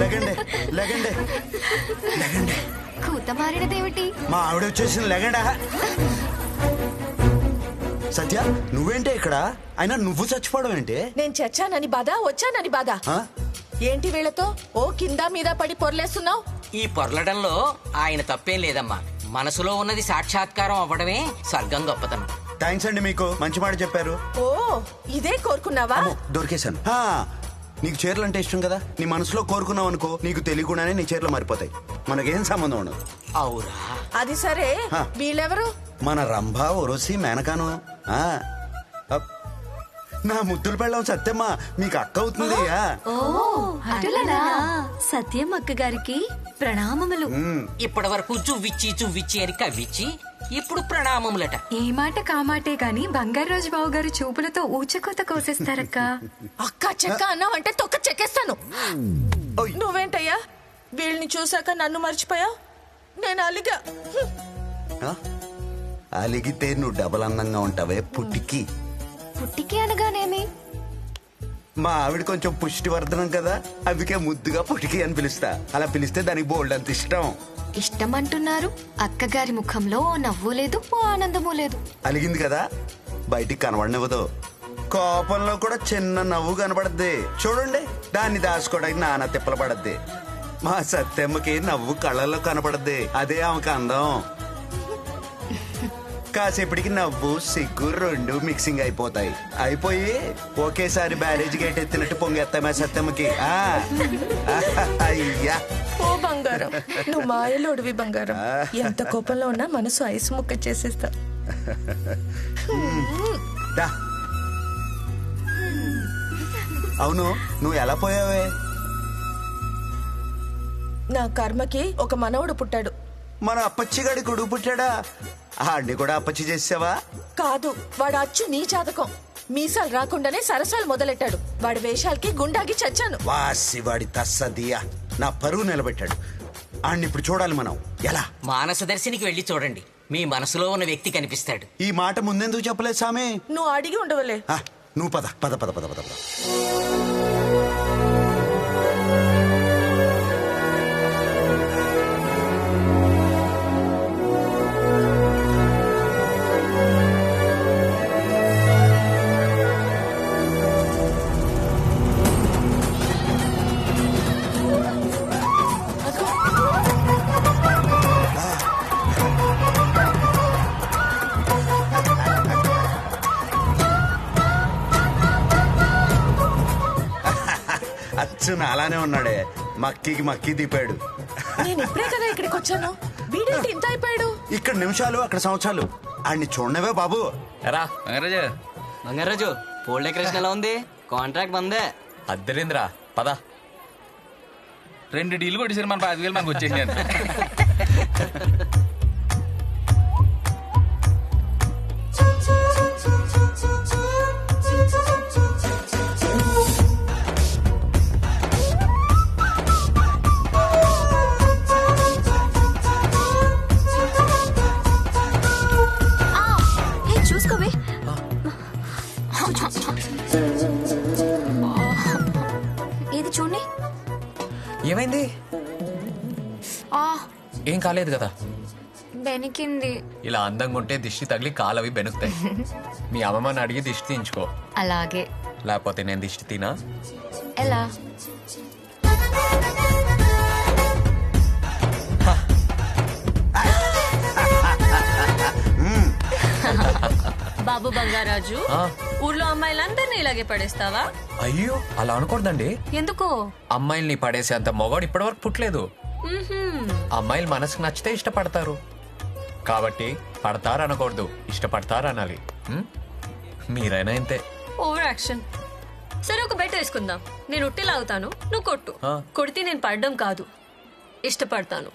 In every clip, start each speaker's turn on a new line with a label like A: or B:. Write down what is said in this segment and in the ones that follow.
A: లెగండి లెగండి. లెగండి
B: కూత మారినదేమిటి
A: మా ఆవిడ వచ్చేసింది లెగండా? సత్య నువ్వేంటే ఇక్కడ? అయినా నువ్వు చచ్చిపోవడం ఏంటి?
C: నేను చచ్చానని బాధ వచ్చానని బాధ.
A: ఆ?
C: ఏంటి వీళ్ళతో? ఓ కింద మీద పడి పొర్లేస్తున్నావు?
D: ఈ పొరలడంలో ఆయన తప్పేం లేదమ్మా. మనసులో ఉన్నది సాక్షాత్కారం అవ్వడమే స్వర్గం గొప్పతనం.
A: థ్యాంక్స్ అండి మీకు. మంచి మాట చెప్పారు.
C: ఓ ఇదే కోరుకున్నావా?
A: దొరికేశాను. ఆ, నీకు చీరలు అంటే ఇష్టం కదా? నీ మనసులో కోరుకున్నావు అనుకో నీకు తెలియకుండానే నీ చీరలు మారిపోతాయి. మనకేం సంబంధం ఉండదు.
D: అవురా
C: అది సరే. వీళ్ళెవరు?
A: మన రంభ ఒరసి మేనకాను. ఆ. నా ముద్దులు పెళ్ళం సత్యమ్మ. మీకు అక్క అవుతుంది.
B: సత్యం అక్క గారికి ప్రణామములు.
D: ఇప్పటి వరకు చువ్విచ్చి చువ్విచ్చి అని కవ్విచ్చి ఇప్పుడు ప్రణామములట.
E: ఏ మాట కామాటే గాని బంగారాజు బాబు గారు చూపులతో ఊచకోత కోసేస్తారక్క.
C: అక్క చెక్క అన్నావు అంటే తొక్క చెక్కేస్తాను. నువ్వేంటయ్యా? వీళ్ళని చూసాక నన్ను మర్చిపోయావు నేను అలిగా?
A: అలిగితే నువ్వు డబల్ అందంగా ఉంటావే పుట్టికి
B: పుట్టికి అనగానేమి?
A: మా ఆవిడ కొంచెం పుష్టివర్ధనం కదా అందుకే ముద్దుగా పుట్టికి అని పిలుస్తా. అలా పిలిస్తే దానికి బోల్డ్ అంత ఇష్టం.
B: ఇష్టం అంటున్నారు అక్కగారి ముఖంలో ఓ నవ్వు లేదు ఓ ఆనందము లేదు.
A: అలిగింది కదా బయటికి కనబడనివ్వదు. కోపంలో కూడా చిన్న నవ్వు కనబడద్ది. చూడండి దాన్ని దాచుకోవడానికి నానా తిప్పలు పడద్ది. మా సత్యమ్మకి నవ్వు కళ్ళల్లో కనపడద్ది అదే ఆమెకు అందం. కాసేపటికి నవ్వు సిగ్గు రెండు మిక్సింగ్ అయిపోతాయి. అయిపోయి ఒకేసారి బ్యారేజ్ గేట్ ఎత్తినట్టు పొంగెత్తామే సత్యమ్మకి. ఆ. అయ్యా.
C: ఓ బంగారం. నువ్వు మాయలోడివి బంగారం. ఎంత కోపంలో ఉన్నా మనసు ఐసు ముక్క చేసేస్తా.
A: అవును నువ్వు ఎలా పోయావే?
C: నా కర్మకి ఒక మనవడు పుట్టాడు.
A: మన అప్పచ్చిగాడి కొడుకు పుట్టాడా? ఆడిని కూడా అప్పచ్చి చేసావా
C: కాదు వాడు అచ్చు నీ జాతకం. మీసాలు రాకుండానే సరసాలు మొదలెట్టాడు. వాడి వేషాలకి గుండాగి చచ్చాను.
A: వాసి వాడి తస్సదియా. నా పరువు నిలబెట్టాడు. ఆడిని ఇప్పుడు చూడాలి మనం. ఎలా?
D: మానసదర్శినికి వెళ్ళి చూడండి. మీ మనసులో ఉన్న వ్యక్తి కనిపిస్తాడు.
A: ఈ మాట ముందెందుకు చెప్పలేదు సామి
C: నువ్వు అడిగి ఉండవలే.
A: ఆ, నువ్వు పద పద పద పద పద పద. నాలానే ఉన్నాడే. మక్కికి మక్కి దిపాడు
C: నేను ఇప్పుడే కదా ఇక్కడికి వచ్చాను వీడేంటి ఇంత అయిపోయాడు?
A: ఇక్కడ నిమిషాలు అక్కడ సంవత్సరాలు. ఆడిని చూడనవే బాబు.
F: ఎరా.
G: బంగారాజు
D: బంగారాజు పోల్ డెకరేషన్ ఎలా ఉంది? కాంట్రాక్ట్ బందే.
F: అద్దరింద్రా పద.
G: రెండు డీలు కొట్టేసారు మన పాతిక వేలు మనకు వచ్చేసింది
F: ఏమైంది
B: ఆ
F: ఏం కాలేదు కదా?
B: బెనికింది.
F: ఇలా అందంగా ఉంటే దిష్టి తగిలి కాలవి బెనుకుతాయి మీ అమ్మమ్మని అడిగి దిష్టి తీయించుకో.
B: అలాగే.
F: లేకపోతే నేను దిష్టి తినా?
B: ఎలా?
H: బాబు బంగారాజు
F: ఆ,
H: ఊర్లో అమ్మాయిలందరినీ ఇలాగే పడేస్తావా?
F: అయ్యో అలా అనకూడదండి
H: ఎందుకో?
F: అమ్మాయిల్ని పడేసే అంత మొగాడు ఇప్పటివరకు పుట్టలేదు. అమ్మాయిలు మనసుకు నచ్చితే ఇష్టపడతారు. కాబట్టి పడతారు అనకూడదు ఇష్టపడతారు అనాలి? మీరైనా ఇంతే.
H: ఓవర్ యాక్షన్ సరే ఒక బెట్ వేసుకుందాం. నేను ఉట్టి లాగుతాను నువ్వు కొట్టు. కొడితే నేను పడడం కాదు. ఇష్టపడతాను.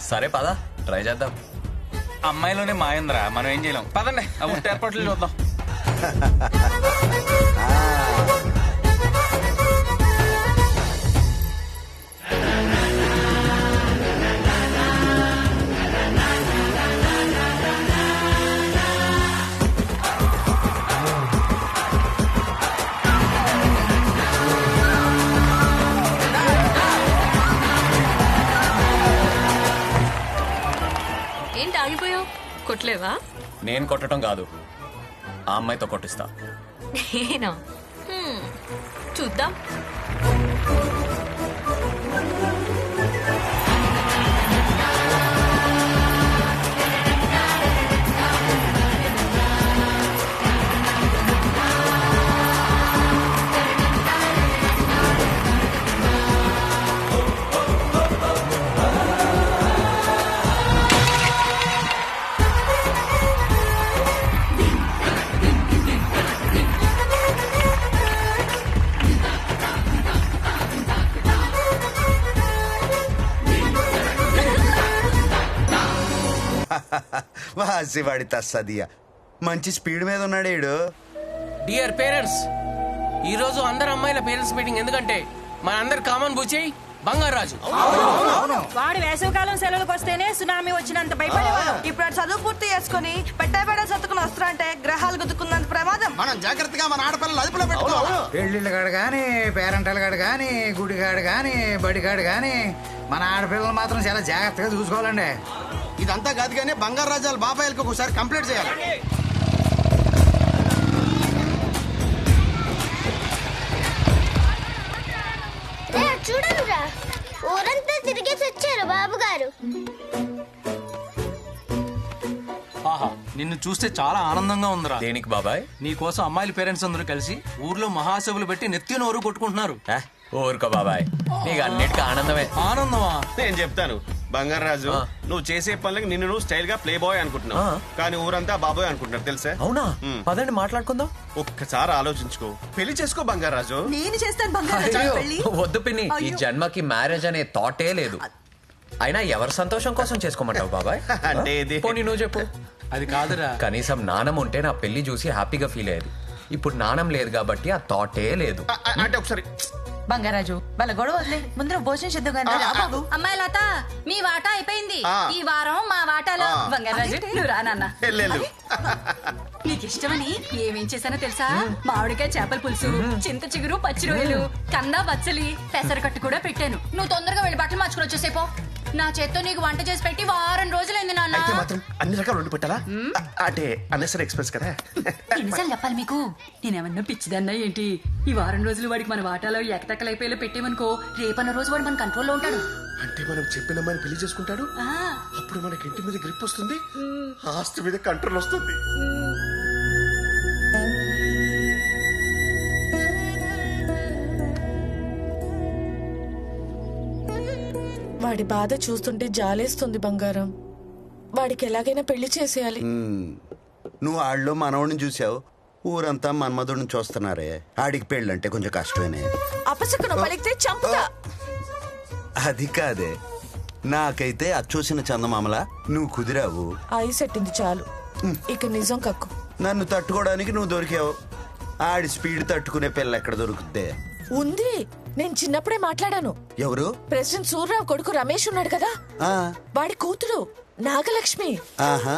F: సరే పదా. ట్రై చేద్దాం.
G: అమ్మాయిలోనే మాయంద్రా మనం ఏం చేయలేం. పదండి ఆ ఉంటే ఏర్పాట్లు చూద్దాం.
H: కొట్టలేవా
F: నేను కొట్టడం కాదు. ఆ అమ్మాయితో కొట్టిస్తా.
H: నేనా? హ్మ్, చూద్దాం.
A: వాసివాడి తస్సదియ. మంచి స్పీడ్ మీద ఉన్నాడు ఈడు.
I: డియర్ పేరెంట్స్ ఈ రోజు అందరు అమ్మాయిల పేరెంట్స్ మీటింగ్ ఎందుకంటే మన అందరు కామన్ బుచ్చి బంగారాజు
J: వాడు వేసవికాలం సెలవులకు వస్తేనే సునామీ వచ్చినంత భయపడేవాడు. ఇప్పుడు వాడు చదువు పూర్తి చేసుకుని పెట్టబెడ సత్తుకుని వస్తారంటే గ్రహాలు గుద్దుకున్నంత ప్రమాదం.
A: మనం జాగ్రత్తగా మన ఆడపిల్లలు అదుపులో పెట్టుకోవాలి.
K: పెళ్ళిళ్ళ కాడు కానీ పేరెంటల కాడు కానీ గుడికాడు కానీ బడికాడు కానీ మన ఆడపిల్లలు మాత్రం చాలా జాగ్రత్తగా చూసుకోవాలండి.
A: ఇదంతా కాదు కానీ బంగారు రాజాల బాబాయిలకు ఒకసారి కంప్లీట్ చేయాలి.
L: చూడనురా ఊరంతా తిరిగేసి వచ్చారు బాబు గారు
G: ఆహా నిన్ను చూస్తే చాలా ఆనందంగా ఉందిరా.
F: దేనికి బాబాయ్?
G: నీ కోసం అమ్మాయిల పేరెంట్స్ అందరూ కలిసి ఊర్లో మహాసభలు పెట్టి నెత్తి నోరు కొట్టుకుంటున్నారు.
F: ఊరుకో బాబాయ్. నీకు అన్నిటికీ ఆనందమే.
G: ఆనందమా?
M: నేను చెప్తాను. బంగారాజు. నువ్వు చేసే పనులకి నిన్ను నువ్వు స్టైల్గా ప్లే బాయ్ అనుకుంటున్నావు. కానీ ఊరంతా బాబాయ్ అనుకుంటున్నారు తెలుసా?
F: అవునా. పదండి మాట్లాడుకుందాం.
M: ఒక్కసారి ఆలోచించుకో. పెళ్ళి చేసుకో బంగారాజు.
J: నేను చేస్తాను
F: వద్దు పిన్ని. ఈ జన్మకి మ్యారేజ్ అనే థాటే లేదు. అయినా ఎవరి సంతోషం కోసం చేసుకోమంటావు బాబాయ్?
M: అంటే ఇది-
F: పోనీ నువ్వు చెప్పు.
G: అది కాదురా.
F: కనీసం నాణం ఉంటే నా పెళ్ళి చూసి హ్యాపీగా ఫీల్ అయ్యేది. ఇప్పుడు నాణం లేదు కాబట్టి ఆ థాటే లేదు.
M: అంటే ఒకసారి
J: బంగారాజు వాళ్ళ గొడవ వదిలే. ముందర భోజనం చేద్దాం కానీ రా బాబు
H: అమ్మాయి లత మీ వాటా అయిపోయింది.
M: ఆ.
H: ఈ వారం మా వాటాలో. బంగారాజు నువ్వు రా నాన్న.
M: వెళ్ళు
H: నీకు ఇష్టమని ఏమేం చేశానో తెలుసా? మామిడికాయ చేపల పులుసు చింత చిగురు పచ్చి రొయ్యలు కందా బచ్చలి పెసరకట్టు కూడా పెట్టాను. నువ్వు తొందరగా వెళ్ళి బట్టలు మార్చుకుని వచ్చేసేపో. నా చేత్తో నీకు వంట చేసి పెట్టి వారం రోజులైంది నాన్న.
M: అయితే మాత్రం అన్ని రకాలు వండి పెట్టాలా? అంటే అన్నెసరీ ఎక్స్ప్రెస్ కదా?
H: ఎన్నిసార్లు చెప్పాలి మీకు. నేనేమన్నా పిచ్చిదన్నా ఏంటి? ఈ వారం రోజులు వాడికి మన వాటాలో ఎకతెక్కలైపోయేలా పెట్టేమనుకో రేపన్న రోజు వాడు మన కంట్రోల్లో ఉంటాడు.
M: అంటే మనం చెప్పిన అమ్మాయిని పెళ్ళి చేసుకుంటాడు?
H: ఆ,
M: అప్పుడు మనకి ఇంటి మీద గ్రిప్ వస్తుంది? ఆస్తి మీద కంట్రోల్ వస్తుంది.
C: వాడి బాధ చూస్తుంటే జాలేస్తుంది బంగారం. వాడికి ఎలాగైనా పెళ్ళి చేసేయాలి.
A: నువ్వు ఆళ్ళలో మనవడిని చూసావు? ఊరంతా మన్మధుడిని చూస్తున్నారే. ఆడికి పెళ్ళంటే కొంచెం కష్టమేనే.
C: అపశకునం పలికితే చంపుతా.
A: అది కాదే. నాకైతే అచ్చూసిన చందమామల నువ్వు కుదిరావు.
C: ఐ సెట్టింది చాలు. ఇక నిజం కక్కు.
A: నన్ను తట్టుకోవడానికి నువ్వు దొరికావు. ఆడి స్పీడ్ తట్టుకునే పిల్ల ఎక్కడ దొరుకుద్దే?
C: ఉంది. నేను చిన్నప్పుడే మాట్లాడాను.
A: ఎవరు?
C: ప్రెసిడెంట్ సూర్యరావు కొడుకు రమేష్ ఉన్నాడు కదా? వాడి కూతురు నాగలక్ష్మి.
A: ఆహా.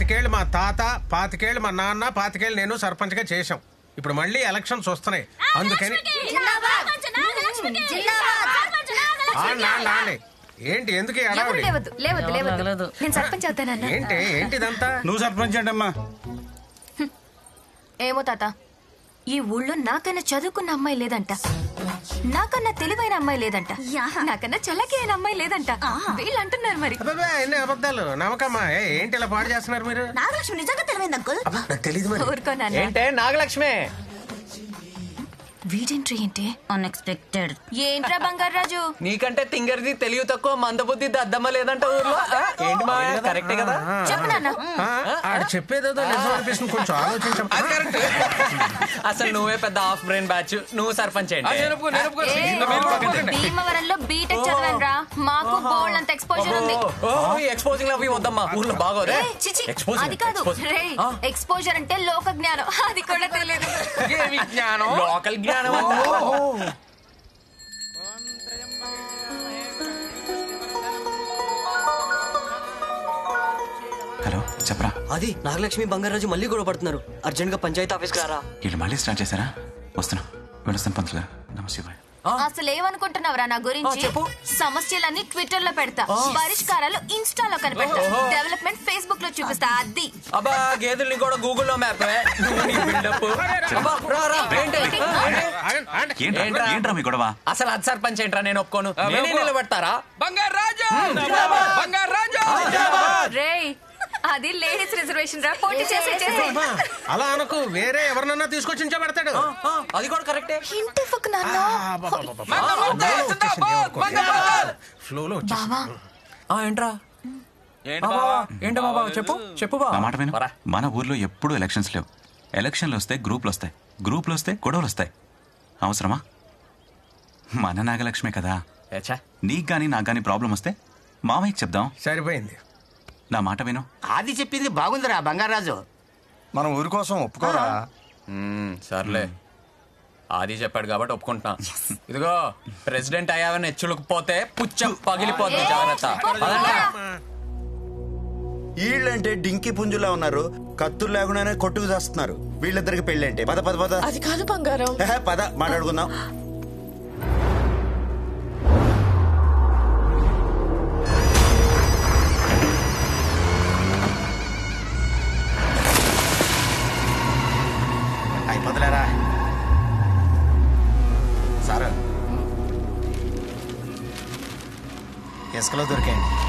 I: పాతికేళ్ళు మా తాత పాతికేళ్ళు మా నాన్న పాతికేళ్ళు నేను సర్పంచ్గా చేశాం. ఇప్పుడు మళ్ళీ ఎలక్షన్స్ వస్తున్నాయి. అందుకని. ఏంటి ఎందుకు ఈ
E: ఎవరు
I: అడావిడి
E: లేవద్దు లేవద్దు లేవద్దు. నేను సర్పంచ్ అవుతానన్నా.
I: ఏంటి ఏంటిదంతా?
G: నువ్వు సర్పంచ్ అంటమ్మా.
B: ఏమో తాత? ఈ ఊళ్ళో నాకన్నా చదువుకున్న అమ్మాయి లేదంట. నాకన్నా తెలివైన అమ్మాయి లేదంట. నాకన్నా చల్లకి అయిన అమ్మాయి లేదంట. వీళ్ళు అంటున్నారు మరి.
I: ఎన్ని అబద్ధాలు. నమ్మకమ్మా. ఏంటి ఇలా పాడు చేస్తున్నారు మీరు?
J: నాగలక్ష్మి నిజంగా తెలివైంది అంకుల్?
M: నాకు తెలియదు మరి.
B: ఊరుకోనాన్న
F: ఏంటే నాగలక్ష్మి?
B: వీడెంట్రీ ఏంటి?
H: అన్ఎక్స్పెక్టెడ్
B: ఏంట్రా బంగారాజు
F: నీకంటే తింగరిది తెలివి తక్కువ మందబుద్ధి దద్దమ్మ లేదంట ఊర్లో? ఆ? ఏంటి మా కరెక్టే కదా?
B: చెప్పు నాన్న.
I: ఆ, ఆడు చెప్పేదేదో నిజం అనిపిస్తుంది. కొంచెం ఆలోచించం.
F: అసలు నువ్వే పెద్ద హాఫ్ బ్రెయిన్ బ్యాచ్. నువ్వు సర్పంచ్ ఏంటి?
B: భీమవరంలో బీటెక్ చదివాను రా మాకు బోల్డ్ అంత ఎక్స్పోజర్ ఉంది.
F: ఎక్స్పోజింగ్ అవి వద్దమ్మా. ఊర్లో బాగోదే.
B: ఏ, చిచి,
F: Exposing,
B: అది కాదు.
F: exposing.
B: రే
F: ఆ?
B: ఎక్స్పోజర్ అంటే లోక జ్ఞానం. అది కూడా తెలియదు.
F: లోకల్ జ్ఞానం.
N: హలో చెప్పరా?
O: అది నాగలక్ష్మి బంగారాజు మళ్ళీ గొడవ పడుతున్నారు. అర్జెంట్గా పంచాయతీ ఆఫీస్కి రారా?
N: వీళ్ళు మళ్ళీ స్టార్ట్ చేశారా? వస్తున్నా. వెళ్ళొస్తాను పంతులు గారు. నమస్తే బాయ్.
B: అసలు ఏమనుకుంటున్నావురా నా గురించి? సమస్యలన్నీ ట్విట్టర్లో పెడతా పరిష్కారాలు ఇన్స్టాలో కనిపెడతా. డెవలప్మెంట్ ఫేస్బుక్లో చూపిస్తా అది.
F: అబ్బా గేదెల్ని కూడా గూగుల్లో మ్యాప్
N: ఏంట్రా? ఏంట్రా? మీ గొడవ?
F: అసలు అది సర్పంచ్ ఏంట్రా? నేను ఒప్పుకోను. నేనే నిలబెడతారా?
G: బంగారు రాజు! బంగారు రాజు!
B: రేయ్ అది లేడీస్ రిజర్వేషన్ రా. పోటీ చేసే చేసే
I: అలా అనకు. వేరే ఎవరినన్నా తీసుకొచ్చి ఉంచబెడతాడు
F: అది కూడా కరెక్టే.
B: ఇంటి ఫక్ నాన్న.
I: ఫ్లోలో
B: బావా.
F: ఆ, ఏంట్రా? ఏంటో బాబా చెప్పు చెప్పు బా
N: నా మాట విను. మన ఊర్లో ఎప్పుడూ ఎలక్షన్స్ లేవు. ఎలక్షన్లు వస్తే గ్రూపులు వస్తాయి. గ్రూపులు వస్తే గొడవలు వస్తాయి. అవసరమా? మన నాగలక్ష్మే కదా. నీకు గానీ నాకు గానీ ప్రాబ్లం వస్తే మామయ్యకి చెప్దాం.
I: సరిపోయింది.
N: నా మాట విను.
D: ఆది చెప్పింది బాగుందిరా బంగారాజు.
P: మనం ఊరి కోసం ఒప్పుకోరా?
F: మ్మ్, సర్లే. ఆది చెప్పాడు కాబట్టి ఒప్పుకుంటున్నా. ఇదిగో ప్రెసిడెంట్ అయ్యావని హెచ్చులకు పోతే పుచ్చ పగిలిపోద్ది జాగ్రత్త. పదండి.
A: వీళ్ళంటే డింకి పుంజులా ఉన్నారు. కత్తులు లేకుండానే కొట్టుకు చేస్తున్నారు వీళ్ళిద్దరికి పెళ్ళంటే? పద పద పద.
C: అది కాదు బంగారం.
A: పద మాట్లాడుకుందాం. ఇసుకలో దొరికాయండి.